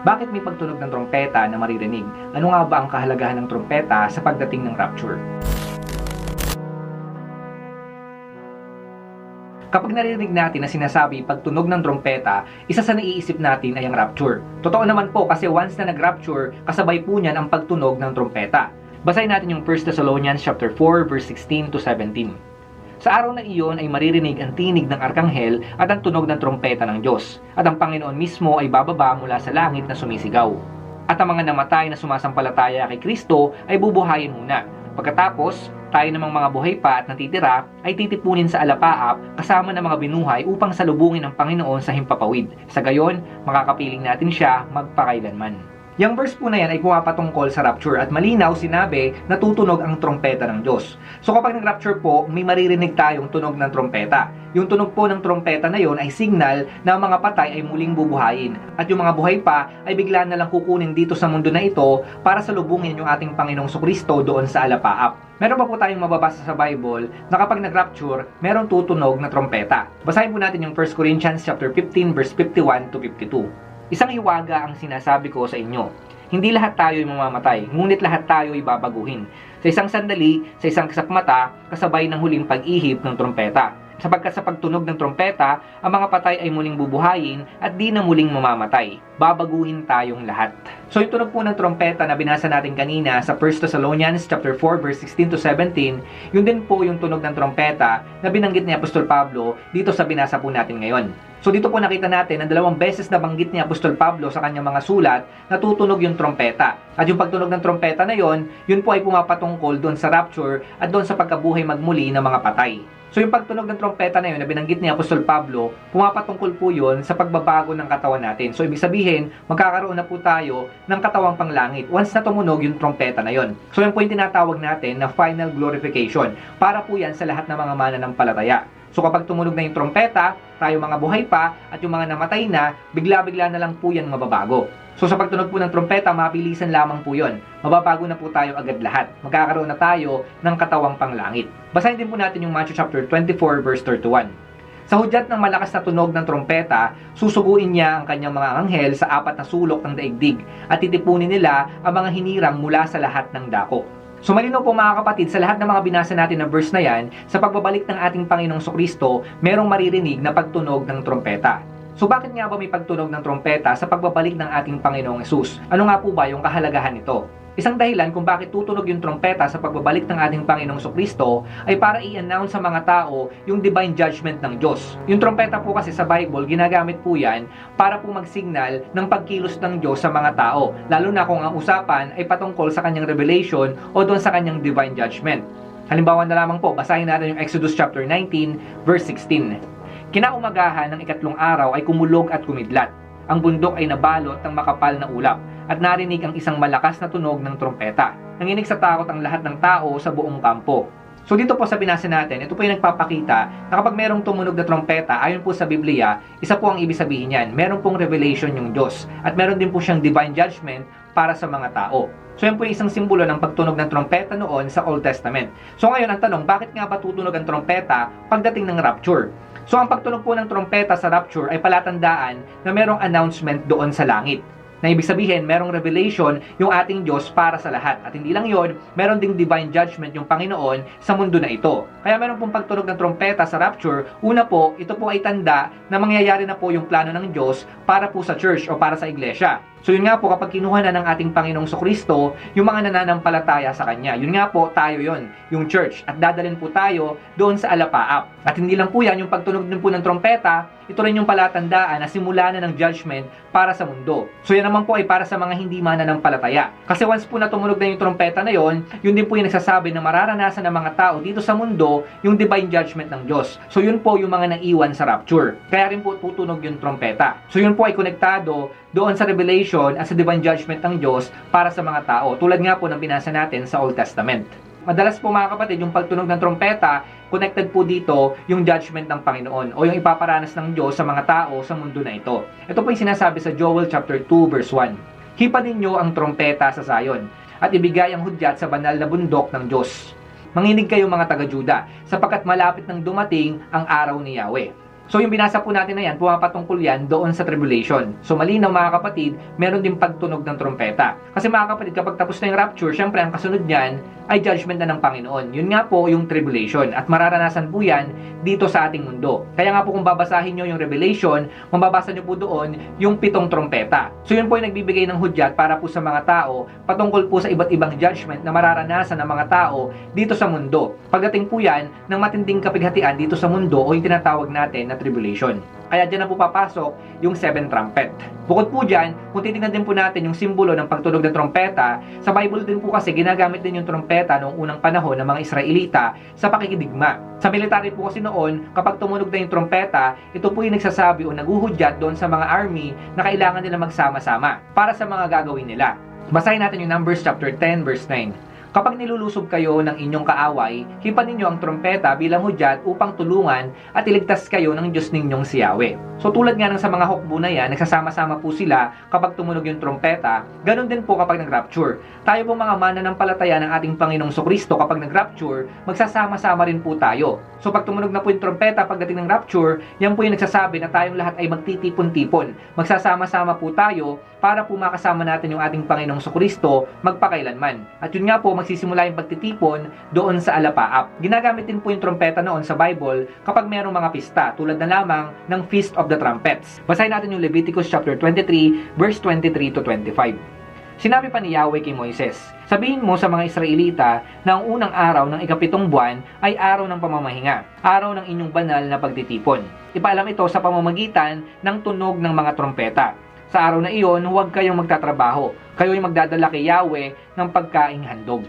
Bakit may pagtunog ng trompeta na maririnig? Ano nga ba ang kahalagahan ng trompeta sa pagdating ng rapture? Kapag naririnig natin na sinasabi pagtunog ng trompeta, isa sa naiisip natin ay ang rapture. Totoo naman po kasi once na nag-rapture, kasabay po niyan ang pagtunog ng trompeta. Basahin natin yung 1 Thessalonians chapter 4 verse 16 to 17. Sa araw na iyon ay maririnig ang tinig ng arkanghel at ang tunog ng trompeta ng Diyos, at ang Panginoon mismo ay bababa mula sa langit na sumisigaw. At ang mga namatay na sumasampalataya kay Kristo ay bubuhayin muna. Pagkatapos, tayo namang mga buhay pa at natitira ay titipunin sa alapaap kasama ng mga binuhay upang salubungin ang Panginoon sa himpapawid. Sa gayon, makakapiling natin siya magpakailanman. Yung verse po na yan ay pumapatungkol sa rapture at malinaw sinabi na tutunog ang trompeta ng Diyos. So kapag nag-rapture po, may maririnig tayong tunog ng trompeta. Yung tunog po ng trompeta na yon ay signal na ang mga patay ay muling bubuhayin. At yung mga buhay pa ay bigla na lang kukunin dito sa mundo na ito para salubungin yung ating Panginoong Kristo doon sa alapaap. Meron pa po tayong mababasa sa Bible na kapag nag-rapture, meron tutunog na trompeta. Basahin po natin yung 1 Corinthians chapter 15 verse 51 to 52. Isang hiwaga ang sinasabi ko sa inyo. Hindi lahat tayo ay mamamatay, ngunit lahat tayo ay babaguhin. Sa isang sandali, sa isang kasapmata, kasabay ng huling pag-ihip ng trompeta sapagkat sa pagtunog ng trompeta, ang mga patay ay muling bubuhayin at di na muling mamamatay. Babaguhin tayong lahat. So yung tunog po ng trompeta na binasa natin kanina sa 1 Thessalonians chapter 4 verse 16 to 17, yun din po yung tunog ng trompeta na binanggit ni Apostol Pablo dito sa binasa po natin ngayon. So dito po nakita natin na dalawang beses na banggit ni Apostol Pablo sa kanyang mga sulat na tutunog yung trompeta. At yung pagtunog ng trompeta na yon, yun po ay pumapatungkol doon sa rapture at doon sa pagkabuhay magmuli ng mga patay. So yung pagtunog ng trompeta na yun na binanggit ni Apostol Pablo, pumapatungkol po yun sa pagbabago ng katawan natin. So ibig sabihin, magkakaroon na po tayo ng katawang panglangit once na tumunog yung trompeta na yun. So yan po yung tinatawag natin na final glorification. Para po yan sa lahat ng mga mananampalataya. So kapag tumunog na yung trompeta, tayo mga buhay pa at yung mga namatay na, bigla-bigla na lang po yan mababago. So sa pagtunog po ng trompeta, mabilisan lamang po yon. Mababago na po tayo agad lahat. Magkakaroon na tayo ng katawang panglangit. Basahin din po natin yung Matthew chapter 24 verse 31. Sa hudyat ng malakas na tunog ng trompeta, susuguin niya ang kanyang mga anghel sa apat na sulok ng daigdig at titipunin nila ang mga hinirang mula sa lahat ng dako. So malinaw po mga kapatid, sa lahat ng mga binasa natin na verse na yan, sa pagbabalik ng ating Panginoong Kristo, merong maririnig na pagtunog ng trompeta. So bakit nga ba may pagtunog ng trompeta sa pagbabalik ng ating Panginoong Yesus? Ano nga po ba yung kahalagahan nito? Isang dahilan kung bakit tutunog yung trompeta sa pagbabalik ng ating Panginoong Kristo ay para i-announce sa mga tao yung divine judgment ng Diyos. Yung trompeta po kasi sa Bible, ginagamit po yan para po mag-signal ng pagkilos ng Diyos sa mga tao, lalo na kung ang usapan ay patungkol sa kanyang revelation o doon sa kanyang divine judgment. Halimbawa na lamang po, basahin natin yung Exodus chapter 19, verse 16. Kinaumagahan ng ikatlong araw ay kumulog at kumidlat. Ang bundok ay nabalot ng makapal na ulap at narinig ang isang malakas na tunog ng trompeta. Nanginig sa takot ang lahat ng tao sa buong kampo. So dito po sa binasa natin, ito po yung nagpapakita na kapag merong tumunog na trompeta, ayon po sa Biblia, isa po ang ibig sabihin niyan. Meron pong revelation yung Diyos at meron din po siyang divine judgment para sa mga tao. So yan po yung isang simbolo ng pagtunog ng trompeta noon sa Old Testament. So ngayon ang tanong, bakit nga ba tutunog ang trompeta pagdating ng rapture? So ang pagtunog po ng trompeta sa rapture ay palatandaan na merong announcement doon sa langit na ibig sabihin merong revelation yung ating Diyos para sa lahat. At hindi lang yon, meron ding divine judgment yung Panginoon sa mundo na ito. Kaya meron pong pagtunog ng trompeta sa rapture. Una po, ito po ay tanda na mangyayari na po yung plano ng Diyos para po sa church o para sa iglesia. So yun nga po kapag kinuha na ng ating Panginoong Kristo yung mga nananampalataya sa Kanya. Yun nga po tayo yon, yung church. At dadalhin po tayo doon sa alapaap. At hindi lang po yan, yung pagtunog din po ng trompeta, ito rin yung palatandaan na simula na ng judgment para sa mundo. So yan naman po ay para sa mga hindi mananampalataya. Kasi once po na tumunog na yung trompeta na yon, yun din po yung nagsasabi na mararanasan ng mga tao dito sa mundo yung divine judgment ng Diyos. So yun po yung mga naiwan sa rapture. Kaya rin po tutunog yung trompeta. So yun po ay konektado doon sa revelation at sa divine judgment ng Diyos para sa mga tao. Tulad nga po ng binasa natin sa Old Testament. Madalas po mga kapatid, yung pagtunog ng trompeta, connected po dito yung judgment ng Panginoon o yung ipaparanas ng Diyos sa mga tao sa mundo na ito. Ito po yung sinasabi sa Joel chapter 2 verse 1. Hipa ninyo ang trompeta sa Zion at ibigay ang hudyat sa banal na bundok ng Diyos. Manginig kayo mga taga-Juda sapagkat malapit nang dumating ang araw ni Yahweh. So yung binasa po natin na yan, pumapatungkol yan doon sa tribulation. So malinaw mga kapatid, meron din pagtunog ng trompeta. Kasi mga kapatid, kapag tapos na yung rapture, syempre ang kasunod niyan ay judgment na ng Panginoon. Yun nga po yung tribulation. At mararanasan po yan dito sa ating mundo. Kaya nga po kung babasahin nyo yung Revelation, mababasa nyo po doon yung pitong trompeta. So yun po yung nagbibigay ng hudyat para po sa mga tao patungkol po sa iba't ibang judgment na mararanasan ng mga tao dito sa mundo. Pagdating po yan ng matinding kapighatian dito sa mundo o yung tinatawag natin na tribulation. Kaya dyan na po papasok yung seven trumpet. Bukod po dyan, kung titingnan din po natin yung simbolo ng pagtunog ng trompeta, sa Bible din po kasi ginagamit din yung trompeta noong unang panahon ng mga Israelita sa pakikidigma. Sa military po kasi noon, kapag tumunog na yung trompeta, ito po yung nagsasabi o naguhudyat doon sa mga army na kailangan nila magsama-sama para sa mga gagawin nila. Basahin natin yung Numbers chapter 10 verse 9. Kapag nilulusob kayo ng inyong kaaway, hipan ninyo ang trompeta bilang hudyat upang tulungan at iligtas kayo ng Diyos ninyong si Yahweh. So tulad nga ng sa mga hukbo na yan, nagsasama-sama po sila kapag tumunog yung trompeta, ganun din po kapag nag-rapture. Tayo po mga mananampalataya ng ating Panginoong Kristo kapag nag-rapture, magsasama-sama rin po tayo. So pag tumunog na po yung trompeta pagdating ng rapture, yan po yung nagsasabi na tayong lahat ay magtitipon-tipon. Magsasama-sama po tayo para po makasama natin yung ating Panginoong Kristo magpakailanman. At yun nga po, magsisimula yung pagtitipon doon sa alapaap. Ginagamit din po yung trompeta noon sa Bible kapag mayroong mga pista, tulad na lamang ng Feast of the Trumpets. Basahin natin yung Leviticus chapter 23, verse 23 to 25. Sinabi pa ni Yahweh kay Moises, Sabihin mo sa mga Israelita na ang unang araw ng ikapitong buwan ay araw ng pamamahinga, araw ng inyong banal na pagtitipon. Ipaalam ito sa pamamagitan ng tunog ng mga trompeta. Sa araw na iyon, huwag kayong magtatrabaho. Kayo ay magdadala kay Yahweh ng pagkaing handog.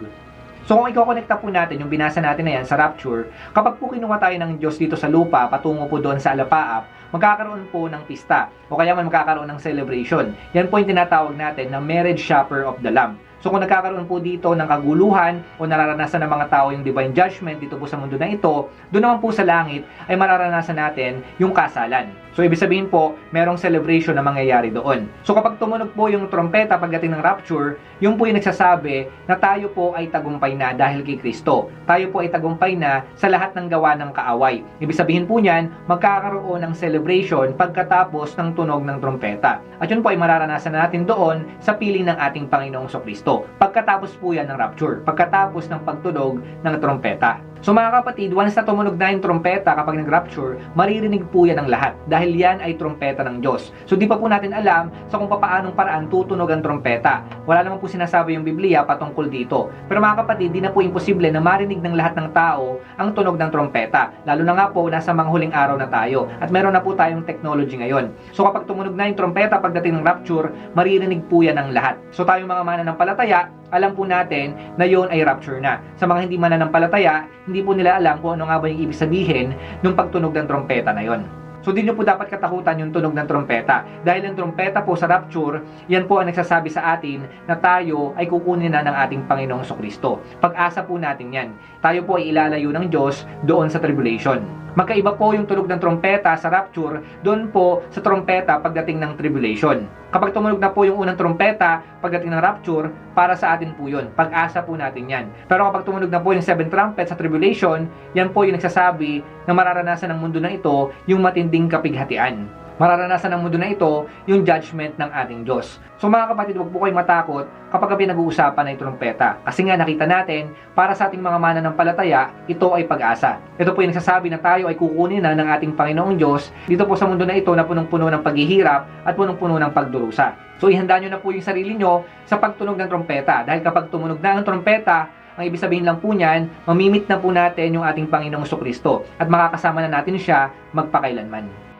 So kung iko-connecta po natin yung binasa natin na yan sa rapture, kapag po kinuha tayo ng Diyos dito sa lupa, patungo po doon sa alapaap, magkakaroon po ng pista o kaya man magkakaroon ng celebration. Yan po yung tinatawag natin na marriage supper of the Lamb. So kung nagkakaroon po dito ng kaguluhan o nararanasan ng mga tao yung divine judgment dito po sa mundo na ito, doon naman po sa langit ay mararanasan natin yung kasalan. So ibig sabihin po, merong celebration na mangyayari doon. So kapag tumunog po yung trompeta pagdating ng rapture, yung po yung nagsasabi na tayo po ay tagumpay na dahil kay Kristo. Tayo po ay tagumpay na sa lahat ng gawa ng kaaway. Ibig sabihin po niyan, magkakaroon ng celebration pagkatapos ng tunog ng trompeta. At yun po ay mararanasan natin doon sa piling ng ating Panginoong Kristo. Pagkatapos po yan ng rapture, pagkatapos ng pagtunog ng trompeta. So mga kapatid, once na tumunog na yung trompeta kapag nag-rapture, maririnig po yan ng lahat dahil yan ay trompeta ng Diyos. So di pa po natin alam sa kung papaanong paraan tutunog ang trompeta. Wala naman po sinasabi yung Biblia patungkol dito. Pero mga kapatid, di na po imposible na marinig ng lahat ng tao ang tunog ng trompeta. Lalo na nga po, nasa mga huling araw na tayo. At meron na po tayong technology ngayon. So kapag tumunog na yung trompeta pagdating ng rapture, maririnig po yan ng lahat. So tayong mga mananampalataya, alam po natin na yon ay rapture na. Sa mga hindi mananampalataya, hindi po nila alam kung ano nga ba yung ibig sabihin ng pagtunog ng trompeta na yon. So di nyo po dapat katakutan yung tunog ng trompeta. Dahil ang trompeta po sa rapture, yan po ang nagsasabi sa atin na tayo ay kukunin na ng ating Panginoong Kristo. Pag-asa po natin yan. Tayo po ay ilalayo ng Diyos doon sa tribulation. Magkaiba po yung tunog ng trompeta sa rapture doon po sa trompeta pagdating ng tribulation. Kapag tumunog na po yung unang trompeta pagdating ng rapture, para sa atin po yun. Pag-asa po natin yan. Pero kapag tumunog na po yung seven trumpets sa tribulation, yan po yung nagsasabi na mararanasan ng mundo na ito yung matinding kapighatian mararanasan ng mundo na ito yung judgment ng ating Diyos. So mga kapatid, huwag po kayong matakot kapag pinag-uusapan ng trompeta. Kasi nga nakita natin, para sa ating mga mananampalataya, ito ay pag-asa. Ito po yung nagsasabi na tayo ay kukunin na ng ating Panginoong Diyos dito po sa mundo na ito na punong-puno ng paghihirap at punong-puno ng pagdurusa. So ihanda nyo na po yung sarili nyo sa pagtunog ng trompeta. Dahil kapag tumunog na ang trompeta, ang ibig sabihin lang po niyan, mamimit na po natin yung ating Panginoong Kristo at makakasama na natin siya magpakailanman.